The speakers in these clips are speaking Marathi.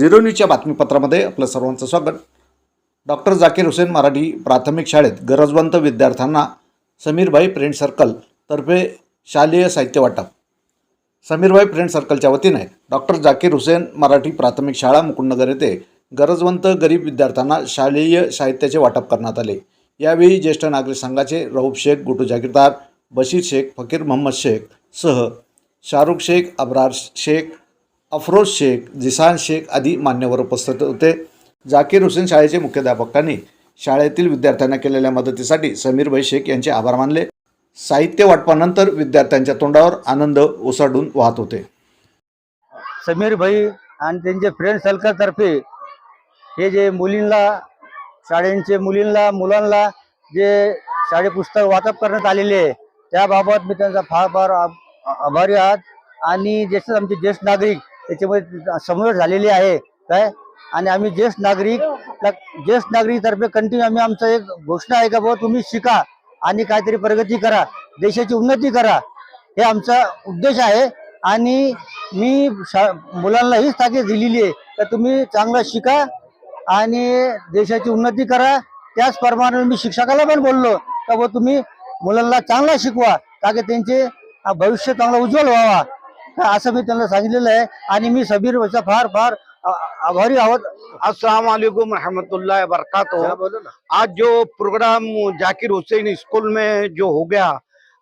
झिरो न्यूजच्या बातमीपत्रामध्ये आपलं सर्वांचं स्वागत. डॉक्टर जाकीर हुसेन मराठी प्राथमिक शाळेत गरजवंत विद्यार्थ्यांना समीरभाई फ्रेंड सर्कल तर्फे शालेय साहित्य वाटप. समीरभाई फ्रेंड सर्कलच्या वतीने डॉक्टर जाकीर हुसेन मराठी प्राथमिक शाळा मुकुंदनगर येथे गरजवंत गरीब विद्यार्थ्यांना शालेय साहित्याचे वाटप करण्यात आले. यावेळी ज्येष्ठ नागरिक संघाचे रऊफ शेख गुटू जागीरदार बशीर शेख फकीर मोहम्मद शेख सह शाहरुख शेख अब्रार शेख अफरोज शेख जिसान शेख आदी मान्यवर उपस्थित होते. जाकीर हुसेन शाळेचे मुख्याध्यापकांनी शाळेतील विद्यार्थ्यांना केलेल्या मदतीसाठी समीरभाई शेख यांचे आभार मानले. साहित्य वाटपानंतर विद्यार्थ्यांच्या तोंडावर आनंद ओसाडून वाहत होते. समीरभाई आणि त्यांचे फ्रेंड सर्कलतर्फे हे जे मुलींना शाळेंचे मुलींना मुलांना जे शाळे पुस्तक वाटप करण्यात आलेले आहे त्याबाबत मी त्यांचा फार फार आभारी आहात. आणि ज्येष्ठ आमचे ज्येष्ठ नागरिक त्याच्यामध्ये समोर झालेली आहे काय? आणि आम्ही ज्येष्ठ नागरिक ज्येष्ठ नागरिकतर्फे कंटिन्यू आम्ही आमचं एक घोषणा आहे का बाबा तुम्ही शिका आणि काहीतरी प्रगती करा देशाची उन्नती करा हे आमचा उद्देश आहे. आणि मी शा मुलांना हीच ताकीद दिलेली आहे तर तुम्ही चांगलं शिका आणि देशाची उन्नती करा. त्याचप्रमाणे मी शिक्षकाला पण बोललो का बुवा तुम्ही मुलांना चांगला शिकवा का की त्यांचे भविष्य चांगलं उज्ज्वल व्हावा. असं मी त्यांना सांगितलेलं आहे. आणि मी सबीर फार फार आभारी आहोत. अस्सलाम वालेकुम रहमतुल्लाह वबरकातुहू. आज जो प्रोग्राम जाकिर हुसैन स्कूल में जो हो गया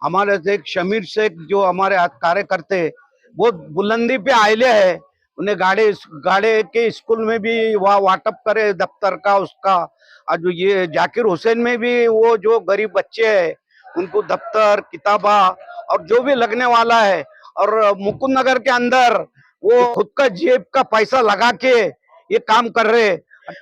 हमारे शेख शमीर शेख जो हमारे आज कार्यकर्ते वो बुलंदी पे आयले है। उन्हें गाड़े गाड़े के स्कूल में भी वहाँ वाटअप करे दफ्तर का उसका। और जो ये जाकिर हुसैन में भी वो जो गरीब बच्चे हैं उनको दफ्तर किताबा और जो भी लगने वाला है और मुकुंद नगर के अंदर वो खुद का जेब का पैसा लगा के ये काम कर रहे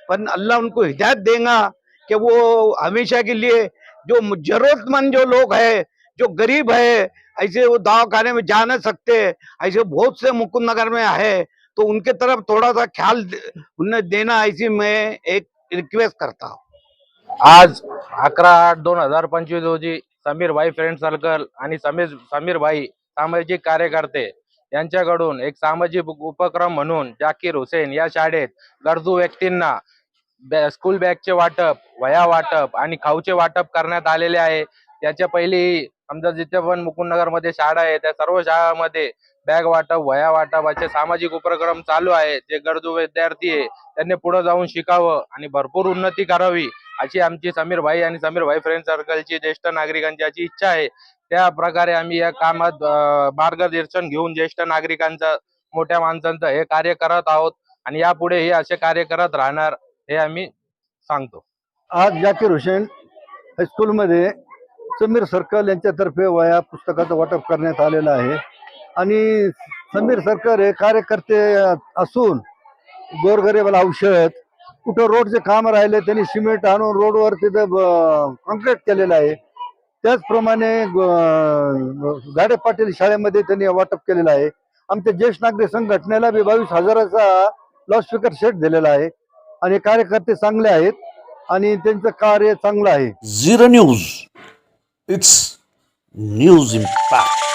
पर अल्लाह उनको हिदायत देगा कि वो हमेशा के लिए जो जरूरतमंद जो लोग है, जो गरीब है, ऐसे वो दवाखाने में जा नहीं सकते। ऐसे बहुत से मुकुंद नगर में है तो उनके तरफ़ थोड़ा सा ख्याल उन्हें देना, ऐसी मैं एक रिक्वेस्ट करता हूँ। आज अकरा आठ दोन हज़ार पंचवीस रोजी समीर भाई फ्रेंड सर्कल समीर समीर भाई सामाजिक कार्यकर्ते यांच्याकडून एक सामाजिक उपक्रम म्हणून जाकीर हुसेन या शाळेत गरजू व्यक्तींना स्कूल बॅगचे वाटप वया वाटप आणि खाऊचे वाटप करण्यात आलेले आहे. त्याच्या पहिली समजा जिथे पण मुकुंदनगरमध्ये शाळा आहे त्या सर्व शाळांमध्ये बॅग वाटप वया वाटप असे सामाजिक उपक्रम चालू आहे जे गरजू विद्यार्थी आहे त्यांनी पुढे जाऊन शिकावं आणि भरपूर उन्नती करावी अशी आमची समीर भाई आणि समीर भाई फ्रेंड सर्कलची ज्येष्ठ नागरिकांची अशी इच्छा आहे. त्या प्रकारे आम्ही या कामात मार्गदर्शन घेऊन ज्येष्ठ नागरिकांचं मोठ्या माणसांचं हे कार्य करत आहोत आणि यापुढे हे असे कार्य करत राहणार हे आम्ही सांगतो. आज जाकीर हुसेन हायस्कूलमध्ये समीर सर्कल यांच्यातर्फे वया पुस्तकाचं वाटप करण्यात आलेलं आहे. आणि समीर सरकार हे कार्यकर्ते असून गोरगरीबाला औषध कुठं रोडचे काम राहिले त्यांनी सिमेंट आणून रोडवर तिथं कॉन्क्रीट केलेलं आहे. त्याचप्रमाणे गाडे पाटील शाळेमध्ये त्यांनी वाटप केलेलं आहे. आमच्या ज्येष्ठ नागरिक संघटनेला बी बावीस हजाराचा लाऊडस्पीकर सेट दिलेला आहे. आणि कार्यकर्ते चांगले आहेत आणि त्यांचं कार्य चांगलं आहे. Zero news. It's news impact.